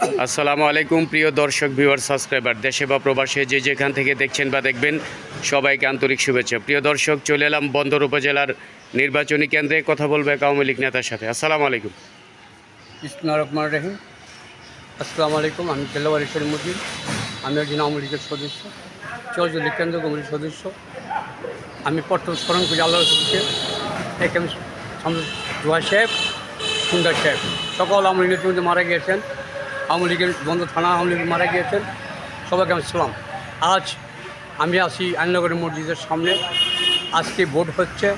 আসসালামু আলাইকুম, প্রিয় দর্শক ভিউয়ার সাবস্ক্রাইবার, দেশে বা প্রবাসে যে যেখান থেকে দেখছেন বা দেখবেন, সবাইকে আন্তরিক শুভেচ্ছা। প্রিয় দর্শক, চলে এলাম বন্দর উপজেলার নির্বাচনী কেন্দ্রে কথা বলবে এক আওয়ামী লীগ নেতার সাথে। আসসালামু আলাইকুম। ইসনা রহমান রহিম। আসসালামু আলাইকুম, আমি তেলাবাড়ি শরীমুদ্দিন আমি একজন আওয়ামী লীগের সদস্য চৌধুরী কেন্দ্র কমিটির সদস্য। আমি প্রথম স্মরণ করি আল্লাহ জোয়া সাহেব, সুন্দর সাহেব। সকল আওয়ামী লীগের মারা গিয়েছেন। আওয়ামী লীগের বন্ধ থানা আওয়ামী লীগ মারা গিয়েছেন। সবাইকে আমি সালাম। আজ আমি আসি আইনগরের মসজিদের সামনে। আজকে ভোট হচ্ছে।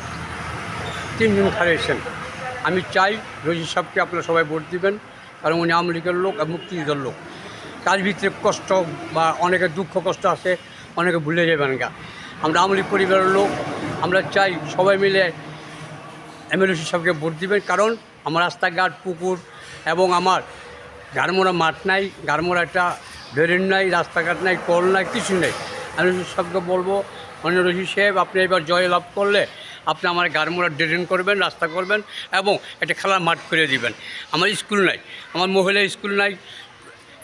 তিনজন হারিয়েছেন আমি চাই রোজি সাহেবকে আপনারা সবাই ভোট দিবেন, কারণ উনি আওয়ামী লীগের লোক আর মুক্তিযুদ্ধের লোক। তার ভিতরে কষ্ট বা অনেকের দুঃখ, কষ্ট আছে, অনেকে ভুলে যাবেন গা আমরা আওয়ামী লীগ পরিবারের লোক। আমরা চাই সবাই মিলে এমএলএসি সাহেবকে ভোট দিবেন, কারণ আমার রাস্তাঘাট, পুকুর এবং আমার গারমোড়া মাঠ নাই গারমোড়া একটা ড্রেন নাই, রাস্তাঘাট নাই, কল নাই, কিছু নেই। আমি সাহেবকে বলব অনিল রশি সাহেব, আপনি এবার জয় লাভ করলে আপনি আমার গারমোড়া ড্রেন করবেন, রাস্তা করবেন এবং একটা খেলার মাঠ করে দিবেন। আমার স্কুল নাই, আমার মহিলা স্কুল নাই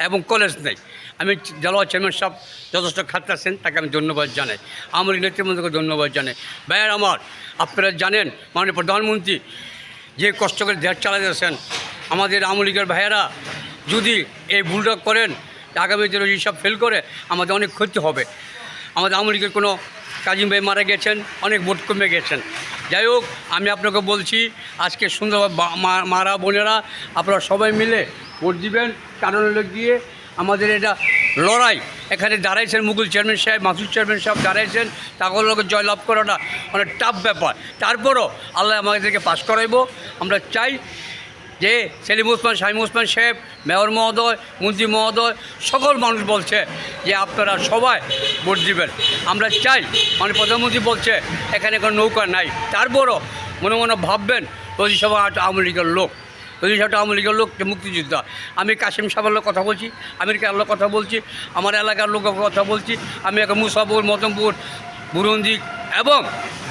এবং কলেজ নেই। আমি জেলা চেয়ারম্যান সাহেব যথেষ্ট খাটতেছেন তাকে আমি ধন্যবাদ জানাই। আমার নেতৃবৃন্দকে ধন্যবাদ জানাই। ভাইয়ার আমার, আপনারা জানেন, মাননীয় প্রধানমন্ত্রী যে কষ্ট করে দেশ চালাতেছেন আমাদের আওয়ামী লীগের ভাইয়েরা যদি এই ভুলটা করেন, আগামী দিনে হিসাব ফেল করে, আমাদের অনেক ক্ষতি হবে। আমাদের আওয়ামী লীগের কোনো কাজিম ভাই মারা গেছেন, অনেক ভোট কমে গেছেন। যাই হোক, আমি আপনাকে বলছি, আজকে সুন্দরভাবে মারা বোনেরা, আপনারা সবাই মিলে ভোট দিবেন। কারণ গিয়ে আমাদের এটা লড়াই। এখানে দাঁড়াইছেন মুঘল চেয়ারম্যান সাহেব, মাসুদ চেয়ারম্যান সাহেব দাঁড়াইছেন তাগুলোকে জয়লাভ করাটা অনেক টাফ ব্যাপার। তারপরও আল্লাহ আমাদেরকে পাশ করাইব। আমরা চাই যে সেলিম ওসমান শাহিম ওসমান সাহেব মেয়র মহোদয়, মন্ত্রী মহোদয়, সকল মানুষ বলছে যে আপনারা সবাই ভোট দিবেন। আমরা চাই মানে প্রধানমন্ত্রী বলছে, এখানে কোনো নৌকা নাই। তারপরও মনে মনে ভাববেন প্রতিসভা আওয়ামী লীগের লোক, যদি সেটা আওয়ামী লীগের লোক মুক্তিযোদ্ধা। আমি কাশিম সাহেবের কথা বলছি আমেরিকার লোক কথা বলছি, আমার এলাকার লোক কথা বলছি, আমি একটা মুসাপুর মতমপুর বুরন্দি এবং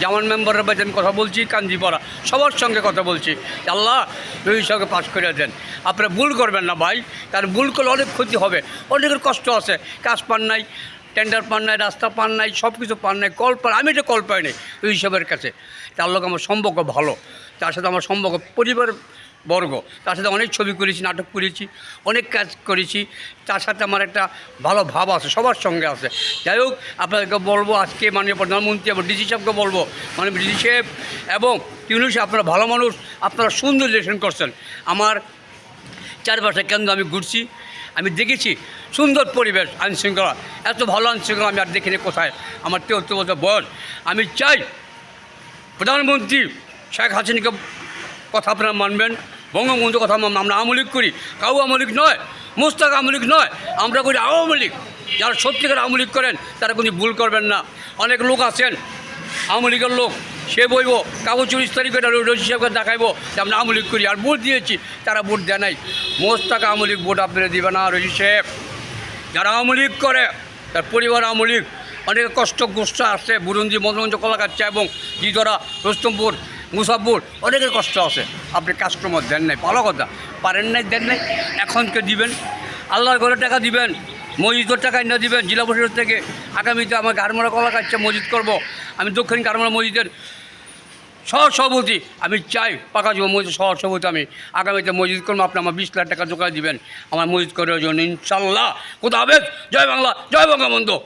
জামান মেম্বারের বাড়িতে আমি কথা বলছি কাঞ্জিপাড়া সবার সঙ্গে কথা বলছি। আল্লাহ রবি সঙ্গে পাশ করে দেন। আপনারা ভুল করবেন না ভাই, কারণ ভুল করলে অনেক ক্ষতি হবে। অনেকের কষ্ট আছে, কাজ পান নাই টেন্ডার পান নাই, রাস্তা পান নাই সব কিছু পান নাই, কল পান আমি তো কল পাইনি নাই ওই হিসাবের কাছে। তার লোক আমার সম্পর্ক ভালো। তার সাথে আমার সম্পর্ক, পরিবার বর্গ। তার সাথে অনেক ছবি করেছি, নাটক করেছি, অনেক কাজ করেছি। তার সাথে আমার একটা ভালো ভাব আছে, সবার সঙ্গে আছে। যাই হোক, আপনাদেরকে বলব আজকে মাননীয় প্রধানমন্ত্রী এবং ডিসি সাহেবকে বলব মানে ডিসি সাহেব এবং ইউনুস আপনারা ভালো মানুষ, আপনারা সুন্দর ইলেকশন করছেন। আমার চারপাশে কেন্দ্র আমি ঘুরছি, আমি দেখেছি সুন্দর পরিবেশ আইনশৃঙ্খলা। এত ভালো আইনশৃঙ্খলা আমি আর দেখিনি কোথায়। আমার তেহত্তর বছর বয়স। আমি চাই প্রধানমন্ত্রী শেখ হাসিনাকে কথা আপনারা মানবেন বঙ্গবন্ধু কথা আমরা আওয়ামী করি। কাউ আওয়ামী নয়, মোস্তাক আওয়ামী লীগ নয়, আমরা করি আওয়ামী লীগ। যারা সত্যিকার আওয়ামী লীগ করেন, তারা কোনো ভুল করবেন না। অনেক লোক আছেন, আওয়ামী লীগের লোক, সে বইব, কাগজ চুরিশ তারিখে রশি সাহেবকে দেখাইবো যে আমরা আওয়ামী লীগ করি, আর ভোট দিয়েছি, তারা ভোট দেয় নাই। মোস্তাক আওয়ামী লীগ ভোট আপনারা দিবে না রশি সাহেব যারা আওয়ামী লীগ করে, তার পরিবার আওয়ামী লীগ। অনেক কষ্ট গোষ্ঠ আসছে বুরুন্দি, মদনগঞ্জ, কলাকাচ্চা এবং জিদরা, রুস্তমপুর। মুসাফপুর অনেকের কষ্ট আছে। আপনি কাস্টমার দেন নাই, ভালো কথা। পারেন নাই, দেন নাই, এখনকে দিবেন। আল্লাহর ঘরে টাকা দিবেন, মসজিদের টাকা না দিবেন, জেলা পরিষদ থেকে। আগামীতে আমার গারমোড়া কলাকাচ্চা মসজিদ করব। আমি দক্ষিণ গারমোড়া মসজিদের সহ সভাপতি। আমি চাই পাকা যুব মসজিদ সহ সভাপতি আমি। আগামীতে মসজিদ করব, আপনি আমার বিশ লাখ টাকা জোগাড় দিবেন। আমার মসজিদ করার জন্য ইনশাল্লাহ। কোথা হবে জয় বাংলা, জয় বঙ্গবন্ধু।